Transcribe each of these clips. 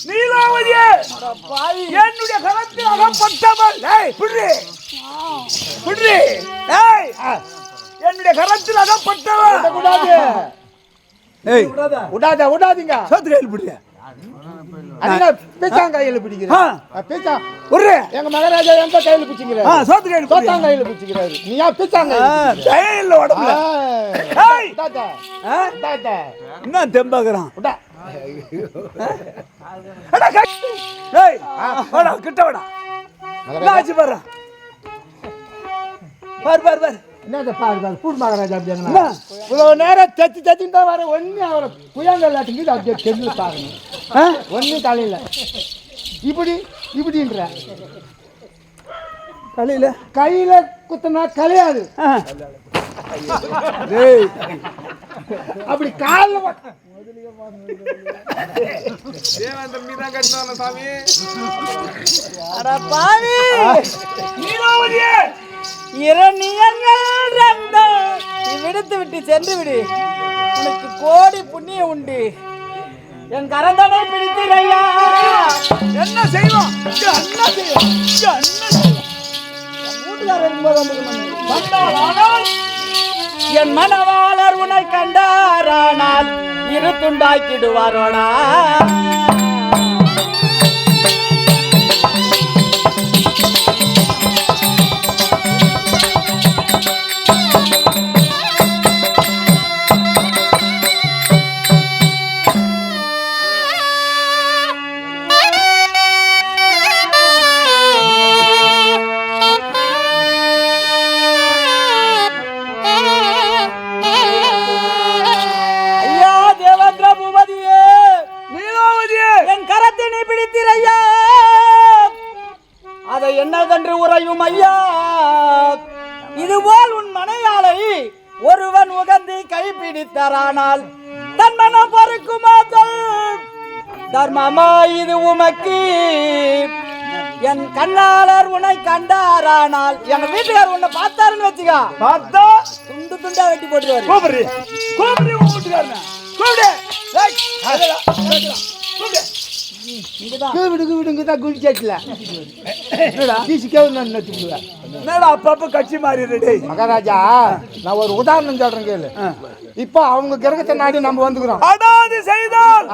நீலாவதியே! என்னுடைய கரத்தில் அகப்பட்டவள்! என்னுடைய கரத்தில் அகப்பட்டவள்! விடாது விடாதீங்க. சோத்து கையில் பிடி அண்ணா பேச்சாங்க கையில. பிடிக்கிறேன். பேச்சா ஒரு எங்க மகாராஜா எந்த கையில பிடிச்சிக்கிறாரு. சோத்து கையில் கையில பிடிச்சிக்கிறாரு. நீ ஏன் பேச்சாங்க இல்ல உடம்புல. ஆ? விடாத என்ன தெம்பாக்குறான் விடா அடா கை ஏய் வாடா கிட்ட வாடா. என்னாச்சு பாரு. பாரு பாரு பாரு. என்னது பாரு பாரு பூட் மகாராஜா அப்படி? என்ன இவ்வளவு நேரம் தச்சு தச்சுன்னு தான் வர ஒண்ணு அவரை புயங்கல்லாட்டுக்கு அப்படியே தெரிஞ்சு பாருங்க. ஆ? ஒண்ணு தலையில. இப்படி இப்படின்ற. தலையில? கையில குத்துனா கலையாது. அட பாவி! நீலாவதியே! இரணியங்கள் ரெண்டும் நீ விடுத்து விட்டு சென்று விடு. உனக்கு கோடி புண்ணியம் உண்டு. என் கரந்தனை பிடித்திரையா. என்ன செய்வோம்? என்ன செய்வோம்? என்ன செய்வோம்? வீட்டுக்காரர். வந்தால் என் மனவாளர் உனை கண்டாரானால் இரு துண்டாக்கிடுவாரோடா என்னதென்று உறையும் ஐயா. இதுபோல் உன் மனையாளை ஒருவன் உகந்து கைப்பிடித்தாரானால் தன் மனம் பொறுக்குமாதல் தர்மமா இது உமக்கு. என் கண்ணாளர் உன்னை கண்டாரானால் எங்க வீட்டுக்கார் உன்னை பார்த்தாருன்னு வச்சுக்கா. பார்த்தா? துண்டு துண்டா வெட்டி போட்டுருவாரு. கூப்பிடு. கூப்பிடு உன் வீட்டுக்காரனை. கூப்பிடு. அப்பப்ப கட்சி மாறிடு டேய். மகாராஜா நான் ஒரு உதாரணம் சொல்றேன் கேளு. இப்போ அவங்க கிரகத்தை நாடி நம்ம வந்துக்கிறோம். அடாது செய்தால்.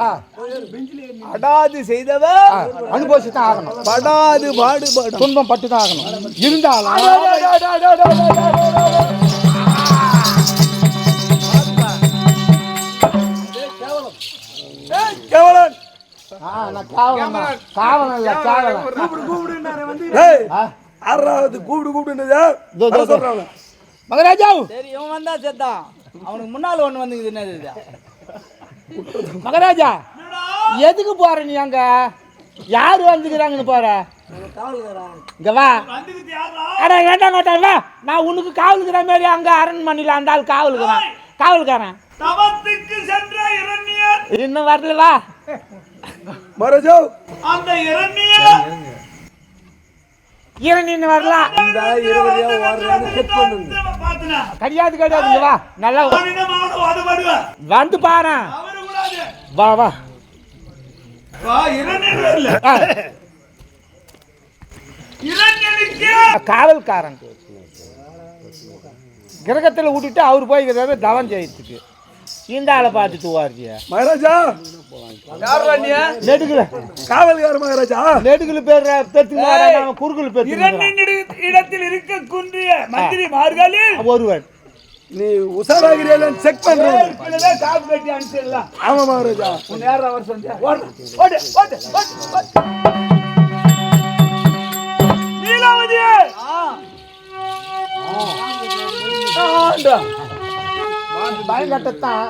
அடாது செய்தவ ஆ, அனுபவிச்சு தான் ஆகணும். படாது பாடுபடும். துன்பம் பட்டு தான் ஆகணும். இருந்தாலும் நான் காவலம் தான். காவலம் இல்ல காவலம் ஏய் ஆ, ஆறாவது கூப்பிடு கூப்பிடுனதா. சொல்றாங்க. மகாராஜா! சரி இவன் வந்தா செத்தான் அவனுக்கு முன்னால ஒண்ணு வந்து என்னது இது? மகாராஜா எதுக்கு போற நீ அங்க? யாரு வந்துக்கிறாங்கன்னு போற? இங்க வா. அட வேண்டாம் வேண்டாம் வா. நான் உனக்கு காவலுக்கிற மாதிரி அங்க அரண்மனையில அந்த ஆள் காவலுக்குறான் காவலுக்காரன் தவத்துக்கு சென்ற இரண்யர். இன்னும் வரல வா. மரஜோ அந்த இரண்யர் இரணி இன்னும் வரலாம் பார்த்தனா கிடையாது கிடையாது இங்க வா. நல்லா வந்து பாரு. வா வா. வா இல்ல காவல்காரன் கிரகத்தில் விட்டுட்டு அவர் போய்க்கிறாரு தவம் செய்யறதுக்கு. இந்த ஆளை பார்த்துட்டு வாரியா மகாராஜா! நெடுகுல. காவல்கார மகாராஜா! நெடுகுல பேர் பெற்றுங்க குறுகுல இரண்யன் இடத்தில் இருக்க குன்றிய மந்திரி மார்களில் ஒருவன். நீ உஷாராகிறீங்களா செக் பண்றேன். இப்படிதான் காப்பு கட்டி அனுப்பிச்சிடலாம். ஆமா மகாராஜா. உன் நேரம் அவர் சொன்ன ஓடு ஓடு பயங்கட்டத்தான்